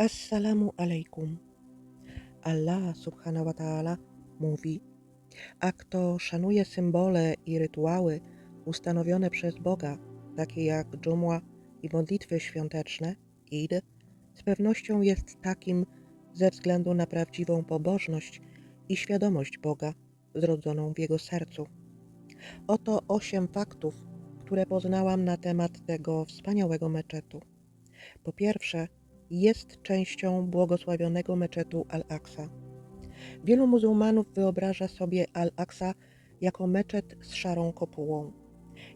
Assalamu alaikum. Allah subhanahu wa ta'ala mówi: A kto szanuje symbole i rytuały ustanowione przez Boga, takie jak dżumła i modlitwy świąteczne, Id, z pewnością jest takim ze względu na prawdziwą pobożność i świadomość Boga zrodzoną w jego sercu. Oto osiem faktów, które poznałam na temat tego wspaniałego meczetu. Po pierwsze, jest częścią błogosławionego meczetu Al-Aqsa. Wielu muzułmanów wyobraża sobie Al-Aqsa jako meczet z szarą kopułą.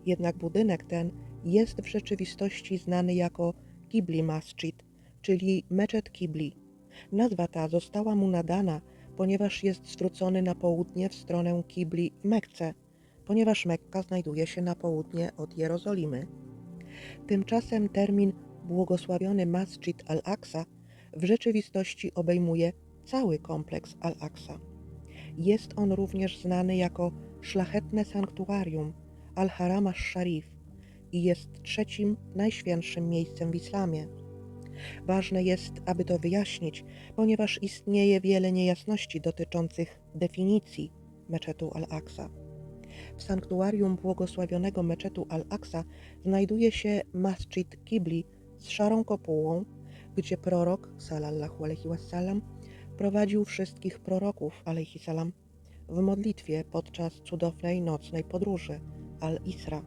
Jednak budynek ten jest w rzeczywistości znany jako Kibli Masjid, czyli meczet Kibli. Nazwa ta została mu nadana, ponieważ jest zwrócony na południe w stronę Kibli Mekce, ponieważ Mekka znajduje się na południe od Jerozolimy. Tymczasem termin błogosławiony Masjid al-Aqsa w rzeczywistości obejmuje cały kompleks al-Aqsa. Jest on również znany jako szlachetne sanktuarium al-Haram al-Sharif i jest trzecim najświętszym miejscem w islamie. Ważne jest, aby to wyjaśnić, ponieważ istnieje wiele niejasności dotyczących definicji meczetu al-Aqsa. W sanktuarium błogosławionego meczetu al-Aqsa znajduje się Masjid Kibli z szarą kopułą, gdzie prorok sallallahu alaihi wasallam prowadził wszystkich proroków alaihi salam w modlitwie podczas cudownej nocnej podróży al-Isra.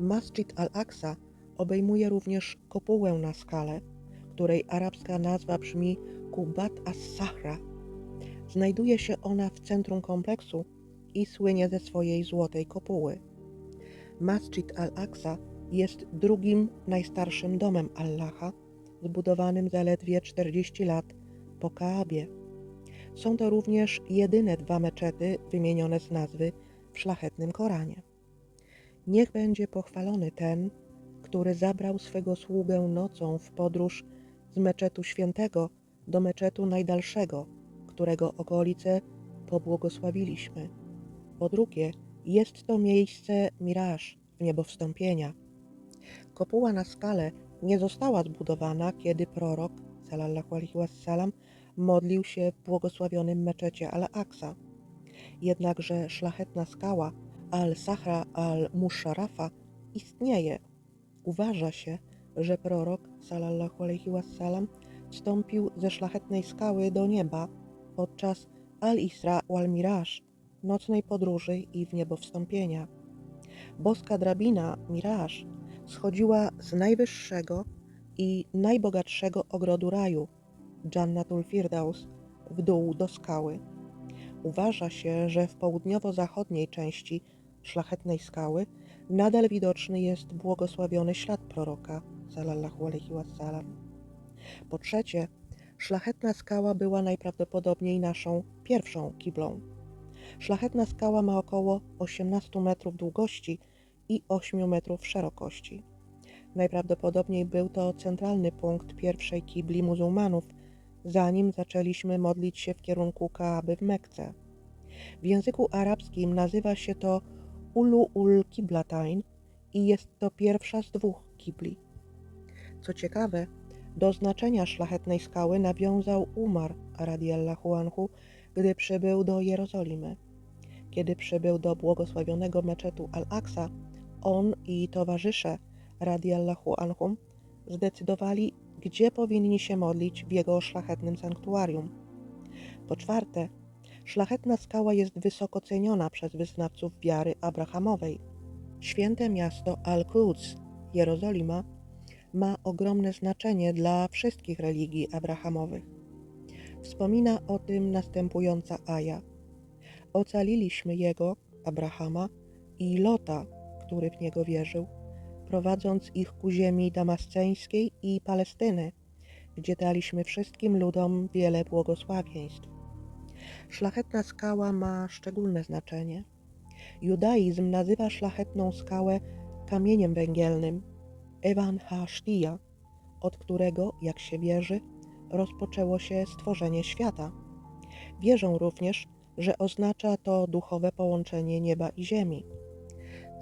Masjid al-Aqsa obejmuje również kopułę na skale, której arabska nazwa brzmi Kubat as-Sahra. Znajduje się ona w centrum kompleksu i słynie ze swojej złotej kopuły. Masjid al-Aqsa jest drugim najstarszym domem Allaha, zbudowanym zaledwie 40 lat po Kaabie. Są to również jedyne dwa meczety wymienione z nazwy w szlachetnym Koranie. Niech będzie pochwalony ten, który zabrał swego sługę nocą w podróż z meczetu świętego do meczetu najdalszego, którego okolice pobłogosławiliśmy. Po drugie, jest to miejsce miraż w niebo wstąpienia. Kopuła na skale nie została zbudowana, kiedy prorok sallallahu alaihi wasallam modlił się w błogosławionym meczecie Al-Aqsa. Jednakże szlachetna skała Al-Sahra al-Musharafa istnieje. Uważa się, że prorok sallallahu alaihi wasallam wstąpił ze szlachetnej skały do nieba podczas Al-Isra wal-Miraj, nocnej podróży i w niebo wstąpienia. Boska drabina Miraż schodziła z najwyższego i najbogatszego ogrodu raju, Jannatul Firdaus, w dół do skały. Uważa się, że w południowo-zachodniej części szlachetnej skały nadal widoczny jest błogosławiony ślad proroka, sallallahu alaihi wasallam. Po trzecie, szlachetna skała była najprawdopodobniej naszą pierwszą kiblą. Szlachetna skała ma około 18 metrów długości i 8 metrów szerokości. Najprawdopodobniej był to centralny punkt pierwszej kibli muzułmanów, zanim zaczęliśmy modlić się w kierunku Kaaby w Mekce. W języku arabskim nazywa się to Ulu ul Kiblatain i jest to pierwsza z dwóch kibli. Co ciekawe, do znaczenia szlachetnej skały nawiązał Umar radiallahu anhu, gdy przybył do Jerozolimy. Kiedy przybył do błogosławionego meczetu Al-Aqsa, on i towarzysze radiallahu anhum zdecydowali, gdzie powinni się modlić w jego szlachetnym sanktuarium. Po czwarte, szlachetna skała jest wysoko ceniona przez wyznawców wiary abrahamowej. Święte miasto Al-Quds, Jerozolima, ma ogromne znaczenie dla wszystkich religii abrahamowych. Wspomina o tym następująca aja. Ocaliliśmy jego, Abrahama, i Lota, który w niego wierzył, prowadząc ich ku ziemi damasceńskiej i Palestyny, gdzie daliśmy wszystkim ludom wiele błogosławieństw. Szlachetna skała ma szczególne znaczenie. Judaizm nazywa szlachetną skałę kamieniem węgielnym, Ewan Hashtia, od którego, jak się wierzy, rozpoczęło się stworzenie świata. Wierzą również, że oznacza to duchowe połączenie nieba i ziemi.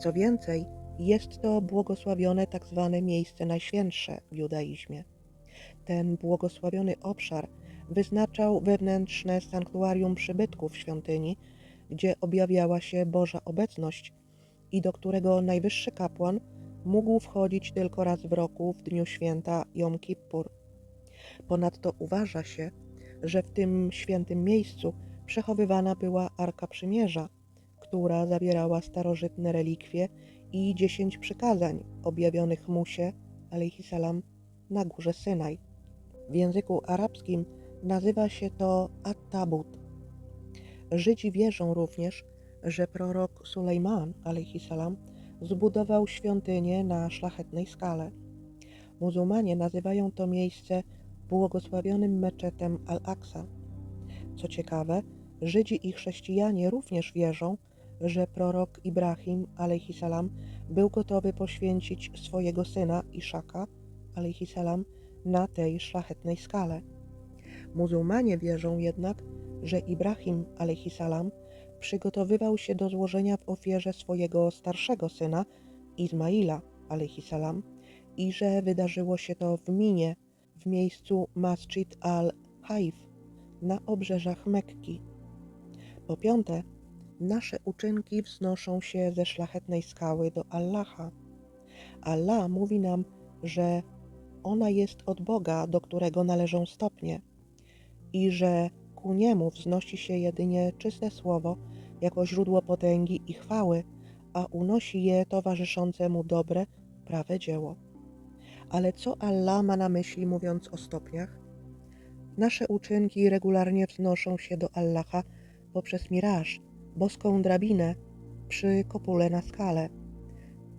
Co więcej, jest to błogosławione tak zwane miejsce najświętsze w judaizmie. Ten błogosławiony obszar wyznaczał wewnętrzne sanktuarium przybytków świątyni, gdzie objawiała się Boża obecność i do którego najwyższy kapłan mógł wchodzić tylko raz w roku w dniu święta Jom Kippur. Ponadto uważa się, że w tym świętym miejscu przechowywana była Arka Przymierza, która zawierała starożytne relikwie i dziesięć przykazań objawionych Musie, salam, na górze Synaj. W języku arabskim nazywa się to At-Tabut. Żydzi wierzą również, że prorok Sulejman, salam, zbudował świątynię na szlachetnej skale. Muzułmanie nazywają to miejsce błogosławionym meczetem Al-Aqsa. Co ciekawe, Żydzi i chrześcijanie również wierzą, że prorok Ibrahim salam był gotowy poświęcić swojego syna Iszaka salam na tej szlachetnej skale. Muzułmanie wierzą jednak, że Ibrahim salam przygotowywał się do złożenia w ofierze swojego starszego syna Izmaila salam i że wydarzyło się to w Minie, w miejscu Masjid al-Haif na obrzeżach Mekki. Po piąte, nasze uczynki wznoszą się ze szlachetnej skały do Allaha. Allah mówi nam, że ona jest od Boga, do którego należą stopnie, i że ku niemu wznosi się jedynie czyste słowo jako źródło potęgi i chwały, a unosi je towarzyszące mu dobre, prawe dzieło. Ale co Allah ma na myśli, mówiąc o stopniach? Nasze uczynki regularnie wznoszą się do Allaha poprzez miraż, boską drabinę przy kopule na skale.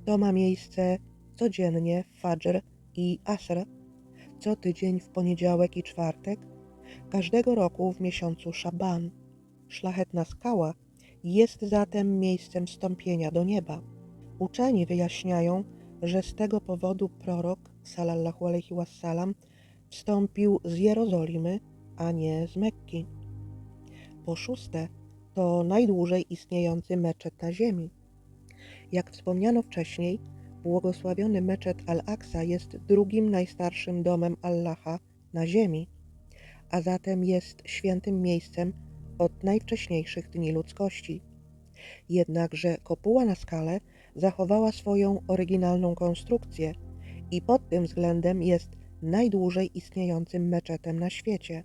To ma miejsce codziennie w Fajr i Asr, co tydzień w poniedziałek i czwartek, każdego roku w miesiącu Szaban. Szlachetna skała jest zatem miejscem wstąpienia do nieba. Uczeni wyjaśniają, że z tego powodu prorok sallallahu alaihi wasallam wstąpił z Jerozolimy, a nie z Mekki. Po szóste, to najdłużej istniejący meczet na ziemi. Jak wspomniano wcześniej, błogosławiony meczet Al-Aqsa jest drugim najstarszym domem Allaha na ziemi, a zatem jest świętym miejscem od najwcześniejszych dni ludzkości. Jednakże kopuła na skale zachowała swoją oryginalną konstrukcję i pod tym względem jest najdłużej istniejącym meczetem na świecie.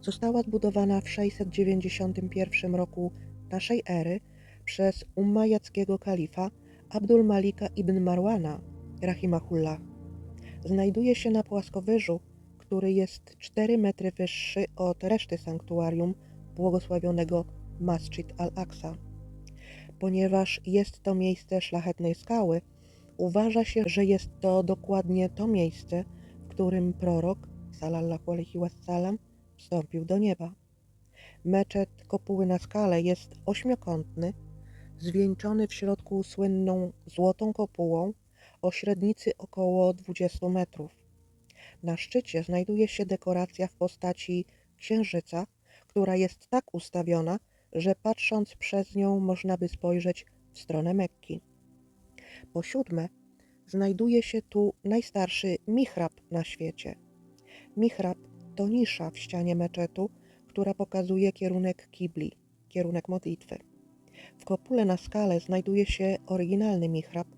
Została zbudowana w 691 roku naszej ery przez ummajackiego kalifa Abdul Malika ibn Marwana, rahimahullah. Znajduje się na płaskowyżu, który jest 4 metry wyższy od reszty sanktuarium błogosławionego Masjid al-Aqsa. Ponieważ jest to miejsce szlachetnej skały, uważa się, że jest to dokładnie to miejsce, w którym prorok, sallallahu alaihi wasallam, wstąpił do nieba. Meczet kopuły na skale jest ośmiokątny, zwieńczony w środku słynną złotą kopułą o średnicy około 20 metrów. Na szczycie znajduje się dekoracja w postaci księżyca, która jest tak ustawiona, że patrząc przez nią można by spojrzeć w stronę Mekki. Po siódme, znajduje się tu najstarszy mihrab na świecie. Mihrab to nisza w ścianie meczetu, która pokazuje kierunek kibli, kierunek modlitwy. W kopule na skale znajduje się oryginalny mihrab,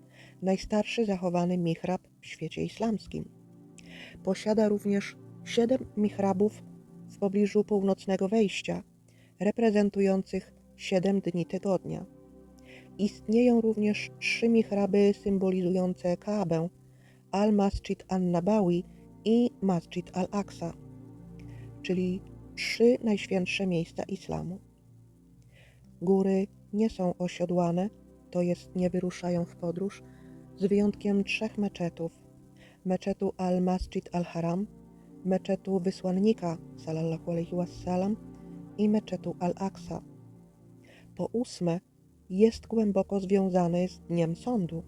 najstarszy zachowany mihrab w świecie islamskim. Posiada również siedem mihrabów w pobliżu północnego wejścia, reprezentujących siedem dni tygodnia. Istnieją również trzy mihraby symbolizujące Kaabę, Al-Masjid an-Nabawi i Masjid al-Aqsa, czyli trzy najświętsze miejsca islamu. Góry nie są osiodłane, to jest nie wyruszają w podróż, z wyjątkiem trzech meczetów: meczetu al-Masjid al-Haram, meczetu wysłannika sallallahu alaihi wasallam i meczetu al-Aqsa. Po ósme, jest głęboko związany z Dniem Sądu.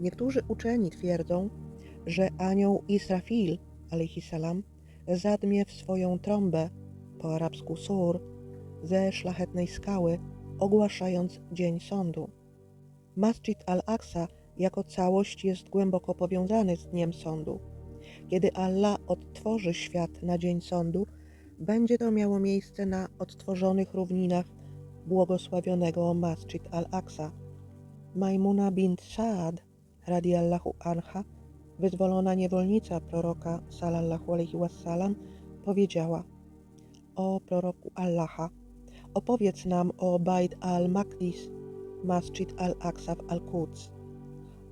Niektórzy uczeni twierdzą, że anioł Israfil salam zadmie w swoją trąbę, po arabsku sur, ze szlachetnej skały, ogłaszając Dzień Sądu. Masjid al-Aqsa jako całość jest głęboko powiązany z Dniem Sądu. Kiedy Allah odtworzy świat na dzień sądu, będzie to miało miejsce na odtworzonych równinach błogosławionego Masjid al-Aqsa. Majmuna bint Saad, radiallahu anha, wyzwolona niewolnica proroka sallallahu alaihi wasallam, powiedziała O proroku Allaha, opowiedz nam o Bait al-Maqdis, Masjid al-Aqsa w Al-Quds.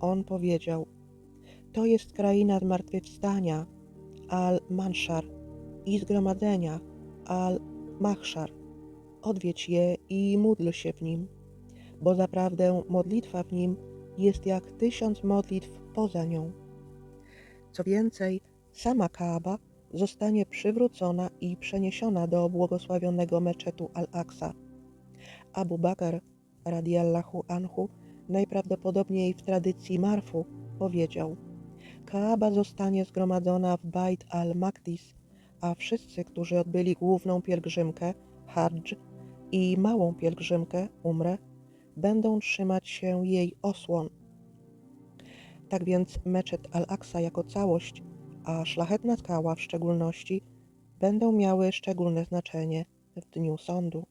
On powiedział, to jest kraina zmartwychwstania, al-Manszar i zgromadzenia, al-Machszar. Odwiedź je i módl się w nim, bo zaprawdę modlitwa w nim jest jak tysiąc modlitw poza nią. Co więcej, sama Kaaba zostanie przywrócona i przeniesiona do błogosławionego meczetu Al-Aqsa. Abu Bakr, radiallahu anhu, najprawdopodobniej w tradycji Marfu, powiedział Kaaba zostanie zgromadzona w Bait al-Maqdis, a wszyscy, którzy odbyli główną pielgrzymkę, Hadż, i małą pielgrzymkę, Umrę, będą trzymać się jej osłon. Tak więc meczet Al-Aqsa jako całość, a szlachetna skała w szczególności, będą miały szczególne znaczenie w dniu sądu.